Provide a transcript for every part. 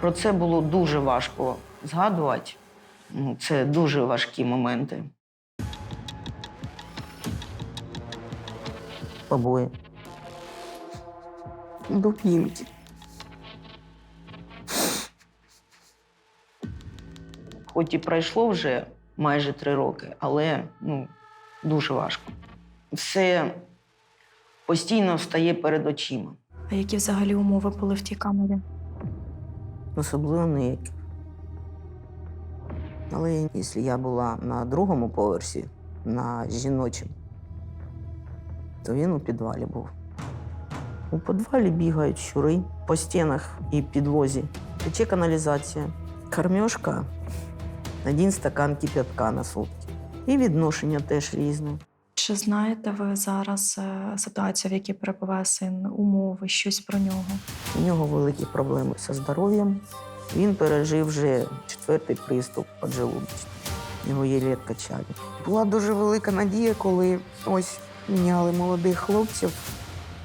Про це було дуже важко згадувати. Ну, це дуже важкі моменти. Побої. Дубінки. Хоч і пройшло вже майже три роки, але ну, дуже важко. Все постійно встає перед очима. А які взагалі умови були в тій камері? Особливо ніяких. Але якщо я була на другому поверсі, на жіночому, то він у підвалі був. У підвалі бігають щури по стінах і підлозі. Тече каналізація, кормежка, один стакан кип'ятка на сутки. І відношення теж різне. Чи знаєте ви зараз е, ситуацію, в якій перебуває син, умови, щось про нього? У нього великі проблеми зі здоров'ям. Він пережив вже четвертий приступ поджелудочного. Його єлі качали. Була дуже велика надія, коли ось міняли молодих хлопців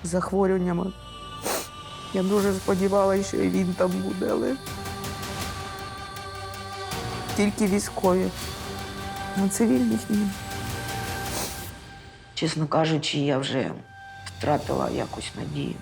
з захворюваннями. Я дуже сподівалася, що і він там буде, але тільки військові. На цивільних ні. Чесно кажучи, я вже втратила якусь надію.